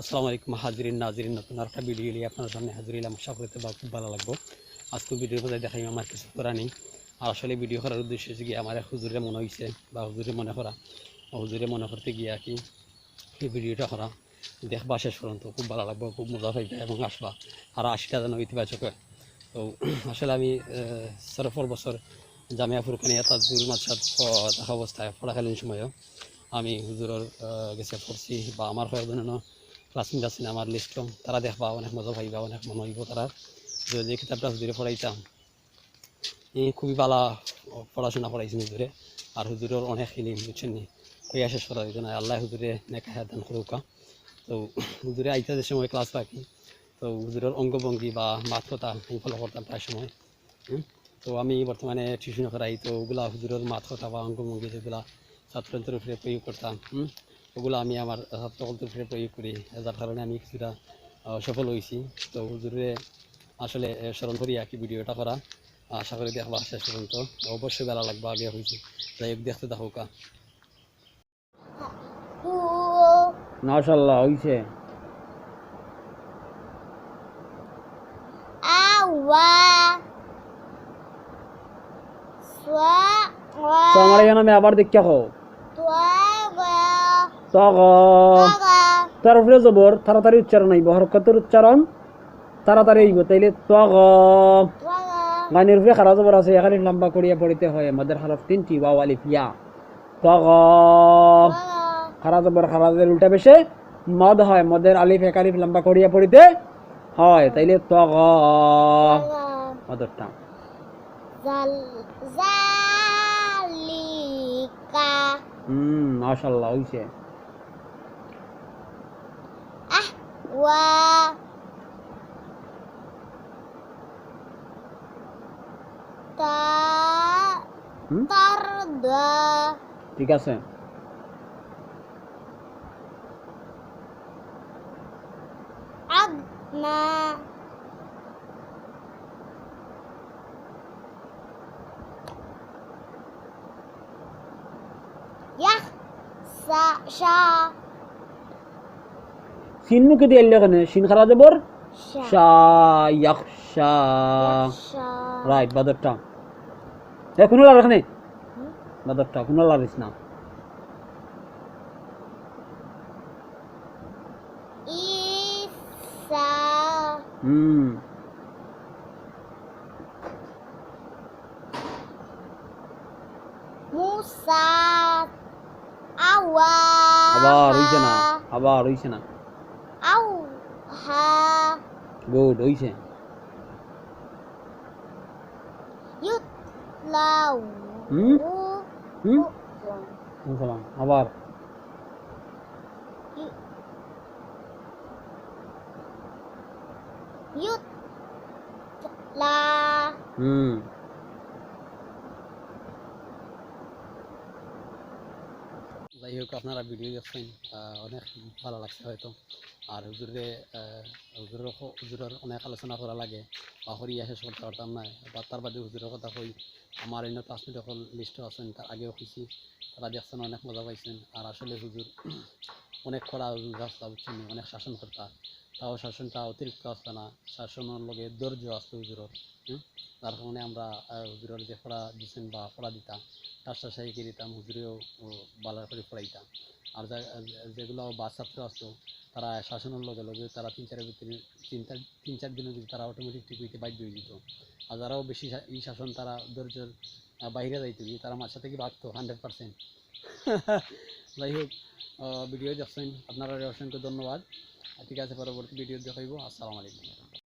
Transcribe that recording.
আসসালামু আলাইকুম, হাজিরিন নাজিরিন, নতুন একটা ভিডিও নিয়ে আপনার সামনে হাজির হলাম আশা করতে খুব ভালো লাগবো। আজকে ভিডিওর মধ্যে দেখাই, আমার কিছু করা নেই। আর আসলে ভিডিও করার উদ্দেশ্য হচ্ছে কি আমার হুজুরে মনে হয়েছে বা হুজুরে মনে করা হুজুরে মনে করতে গিয়ে আর কি এই ভিডিওটা করা। দেখবা শেষ পর্যন্ত, খুব ভালো লাগবে, খুব মজা পাইবে এবং আসবা। আর আশিটা যেন ইতিবাচক হয়। তো আসলে আমি সরফর বছর জামিয়া ফুরকানিয়া তাজুর মাছাদ থাকা অবস্থায়, পড়াকালীন সময়ও আমি হুজুরের গেছে পড়ছি, বা আমার কয়েকজন ক্লাসমেট আছেন আমার লিস্ট তারা দেখবা, অনেক মজা পাইবা, অনেক মনে হইব তারা। যে যে কিতাবটা হুজুরে পড়াইতাম এই খুবই ভালো পড়াশোনা পড়াইছেন হুজুরে। আর হুজুরের অনেক ইলিম, বুঝছেন নি? কইয়া শেষ করা হইতো না। আল্লাহ হুজুরে নেকা দান করুকা তো হুজুরে আইতে যে সময় ক্লাস পাকি তো হুজুরের অঙ্গভঙ্গি বা মাত কথা আমি ফলো করতাম প্রায় সময়। তো আমি বর্তমানে টিউশন করাই তো ওগুলা হুজুরের মাত কথা বা অঙ্গভঙ্গি যেগুলা ছাত্রদের উপরে প্রয়োগ করতাম। ওগুলো আমি আমার উপরে প্রয়োগ করি যার কারণে আমি কিছুটা সফল হয়েছি। তো হুজুরে আসলে স্মরণ করি আর কি ভিডিওটা করা। আশা করি দেখবা শেষ পর্যন্ত। অবশ্যই বেলা লাগবে আগে হয়েছে। যাই হোক দেখতে দেখো কা। মাশাল্লাহ হয়েছে আমার এখানে আমি আবার দেখা হো twaga তগ taga তার উপরে জবর তাড়াতাড়ি উচ্চারণ আইব হরকতের উচ্চারণ তাড়াতাড়ি আইব তাইলে তগ। গানের উপরে খারা জবর আছে এখানে লম্বা করিয়া পড়িতে হয় আমাদের হরফ তিনটি ওয়াও আলিফ ইয়া। তগ। খারা জবর খারাজের উল্টা বেশে মদ হয় মদের আলিফ এক আলিফ লম্বা করিয়া পড়িতে হয় তাইলে তগ। মদরটা। হুম মাশাল্লাহ হইছে। wa ta হুম tarda ঠিক আছে adna yah sa sha সিন মুখে দিয়ে এলে ওখানে সিন খারা ইয়াকশা রাইট বাদরটা। এ কোনো লার এখানে? বাদরটা কোনো লারিস না হুম। আবার হইছে না আবার হইছে না। গুড হইছে yutlau হুম হুম সালাম আবার yutla হুম যাই হোক, আপনারা ভিডিও দেখছেন অনেক ভালো লাগছে হয়তো। আর হুজুরে হুজুরের হুজুরের অনেক আলোচনা করা লাগে, বা হরি শেষ করতে পারতাম না। বা তার বাদে হুজুরের কথা কই, আমার অন্য ক্লাসমেট সকল লিস্টও আছেন, তার আগেও খুঁজছি তারা দেখছেন, অনেক মজা পাইছেন। আর আসলে হুজুর অনেক হুজুর রাস্তা বুঝছেন অনেক শাসন করতা তাও শাসনটা অতিরিক্ত আসতো না, শাসনের লগে ধৈর্য আসতো হুজুরের, হুম? যার কারণে আমরা হুজুরের যে পড়া দিচ্ছেন বা পড়া দিতাম রাস্তা সাহিকে দিতাম, হুজুরেও বালার করে পড়াইতাম আর যেগুলো বা ছাত্র আসতো তারা শাসনের লগে লগে তারা তিন ভিতরে তিন, চার তিন, চার দিনের ভিতরে তারা অটোমেটিক ঠিক হইতে বাধ্য হয়ে যেত আর যারাও বেশি এই শাসন, তারা ধৈর্যের বাইরে যাইতো যে তারা মাঝে থেকে ভাগতো হান্ড্রেড পার্সেন্ট যাই হোক ভিডিও দেখছেন, আপনারা অসংখ্য ধন্যবাদ। ঠিক আছে, পরবর্তী ভিডিও দেখাইব। আসসালামু আলাইকুম।